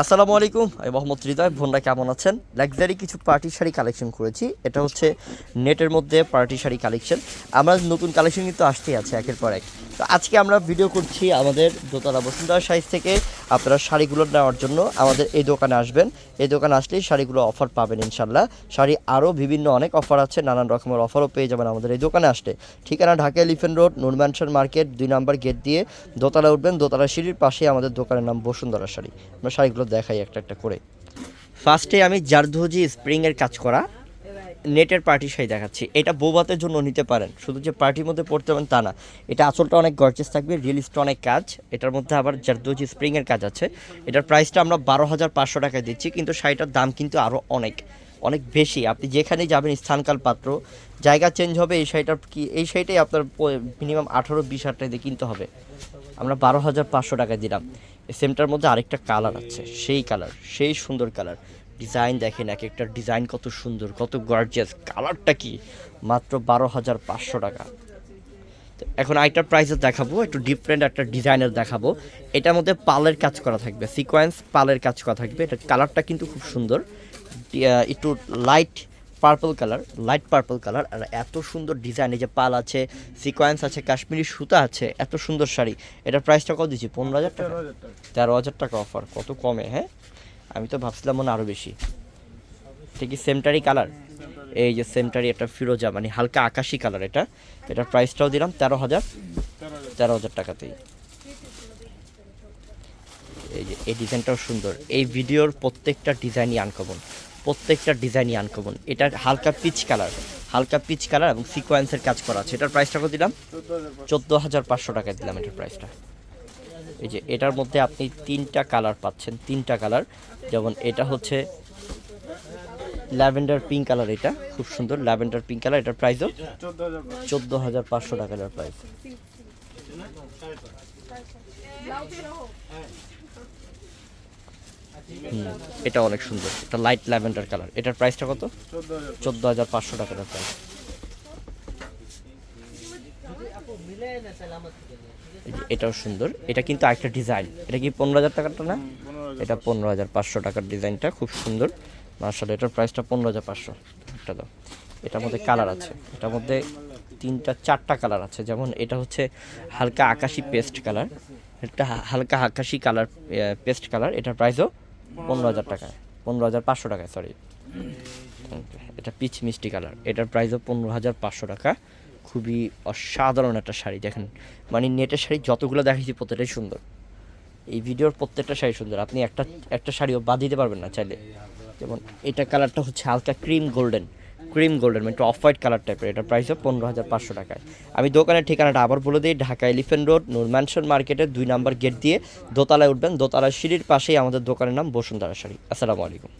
আসসালামু আলাইকুম, আমি মোহাম্মদ হৃদয়। বোনরা কেমন আছেন? লাক্সারি কিছু পার্টি শাড়ি কালেকশন করেছি। এটা হচ্ছে নেটের মধ্যে পার্টি শাড়ি কালেকশন আমরা নতুন কালেকশন কিন্তু আসতেই আছে একের পর এক। তো আজকে আমরা ভিডিও করছি আমাদের দোতলা বসুন্ধরা সাইজ থেকে আপনারা শাড়িগুলো নেওয়ার জন্য আমাদের এই দোকানে আসবেন। এই দোকানে আসলেই শাড়িগুলো অফার পাবেন ইনশাল্লাহ শাড়ি আরও বিভিন্ন অনেক অফার আছে, নানান রকমের অফারও পেয়ে যাবেন আমাদের এই দোকানে আসলে ঠিকানা Dhaka elephant road Nur Mansion market দুই নাম্বার গেট দিয়ে দোতলা উঠবেন, দোতলা সিঁড়ির পাশে আমাদের দোকানের নাম বসুন্ধরা শাড়ি। আমরা শাড়িগুলো দেখাই একটা একটা করে। ফার্স্টে আমি জারদোজি স্প্রিংয়ের কাজ করা। নেটের পার্টি শাড়ি দেখাচ্ছি। এটা বৌবাতের জন্য নিতে পারেন। শুধু যে পার্টির মধ্যে পড়তে পারেন তা না। এটা আঁচলটা অনেক গর্জেস থাকবে রিয়েলিস্ট অনেক কাজ। এটার মধ্যে আবার জারদোজি স্প্রিংয়ের কাজ আছে। এটার প্রাইসটা আমরা বারো হাজার পাঁচশো টাকায় দিচ্ছি, কিন্তু শাড়িটার দাম কিন্তু আরও অনেক অনেক বেশি। আপনি যেখানেই যাবেন, স্থানকাল পাত্র, জায়গা চেঞ্জ হবে, এই শাড়িটার কি, এই শাড়িটাই আপনার মিনিমাম আঠারো বিশ হাজার টাকা কিনতে হবে। আমরা বারো হাজার পাঁচশো টাকা দিলাম। সেমটার মধ্যে আরেকটা কালার আছে, সেই কালার সেই সুন্দর কালার ডিজাইন দেখেন এক একটা ডিজাইন কত সুন্দর কত গর্জিয়াস কালারটা কি? মাত্র বারো হাজার পাঁচশো টাকা। তো এখন আরেকটা প্রাইসে দেখাবো একটু ডিফারেন্ট একটা ডিজাইনের দেখাবো। এটার মধ্যে পালের কাজ করা থাকবে সিকোয়েন্স পালের কাজ করা থাকবে। এটা কালারটা কিন্তু খুব সুন্দর। একটু light purple colour light purple colour আর এত সুন্দর ডিজাইন এই যে পাল আছে সিকোয়েন্স আছে কাশ্মীরি সুতা আছে এত সুন্দর শাড়ি। এটার প্রাইসটা কত দিচ্ছি? পনেরো হাজার টাকা? তেরো হাজার টাকা। অফার কত কমে হ্যাঁ? আমি তো ভাবছিলাম মনে আরও বেশি। কি সেমটারি কালার এই যে সেমটারি একটা ফিরোজা মানে হালকা আকাশি কালার এটা। এটার প্রাইসটাও দিলাম তেরো হাজার। তেরো হাজার টাকাতেই। এই যে, এই ডিজাইনটাও সুন্দর। এই ভিডিওর প্রত্যেকটা ডিজাইনই আনকমন প্রত্যেকটা ডিজাইনই আনকমন এটা হালকা পিচ কালার হালকা পিচ কালার এবং সিকোয়েন্সের কাজ করা আছে। এটার প্রাইসটা কত দিলাম। চোদ্দ হাজার পাঁচশো টাকা দিলাম এটার প্রাইসটা এই যে এটার মধ্যে আপনি তিনটা কালার পাচ্ছেন, তিনটা কালার। যেমন এটা হচ্ছে ল্যাভেন্ডার পিঙ্ক কালার এটা, খুব সুন্দর ল্যাভেন্ডার পিঙ্ক কালার, এটার প্রাইসও চোদ্দ হাজার পাঁচশো টাকার প্রাইস। এটা অনেক সুন্দর, এটা লাইট ল্যাভেন্ডার কালার। এটার প্রাইসটা কত? চোদ্দ হাজার পাঁচশো টাকার প্রাইস। এটাও সুন্দর। এটা কিন্তু আরেকটা ডিজাইন। এটা কি পনেরো হাজার টাকারটা না? এটা পনেরো হাজার পাঁচশো টাকার ডিজাইনটা, খুব সুন্দর। মার্শাল এটার প্রাইসটা পনেরো হাজার পাঁচশো। একটা দাও। এটার মধ্যে কালার আছে। এটার মধ্যে তিনটা, চারটা কালার আছে। যেমন এটা হচ্ছে হালকা আকাশি পেস্ট কালার এটা হালকা আকাশি কালার পেস্ট কালার এটার প্রাইসও পনেরো হাজার টাকায় পনেরো হাজার পাঁচশো টাকায় সরি এটা পিচ মিষ্টি কালার এটার প্রাইসও পনেরো হাজার পাঁচশো টাকা। খুবই অসাধারণ একটা শাড়ি, দেখেন। মানে নেটের শাড়ি যতগুলো দেখাইছি প্রত্যেকটাই সুন্দর। এই ভিডিওর প্রত্যেকটা শাড়ি সুন্দর। আপনি একটা একটা শাড়িও বাদ দিতে পারবেন না চাইলে। যেমন এটা কালারটা হচ্ছে হালকা ক্রিম গোল্ডেন। ক্রিম গোল্ডেন মানে একটু অফ হোয়াইট কালার টাইপের। এটার প্রাইসও পনেরো হাজার পাঁচশো টাকায়। আমি দোকানের ঠিকানাটা আবার বলে দিই, Dhaka elephant road, Nur Mansion মার্কেটের দুই নাম্বার গেট দিয়ে দোতলায় উঠবেন। দোতলার সিঁড়ির পাশেই আমাদের দোকানের নাম বসুন্ধরা শাড়ি। আসসালামু আলাইকুম।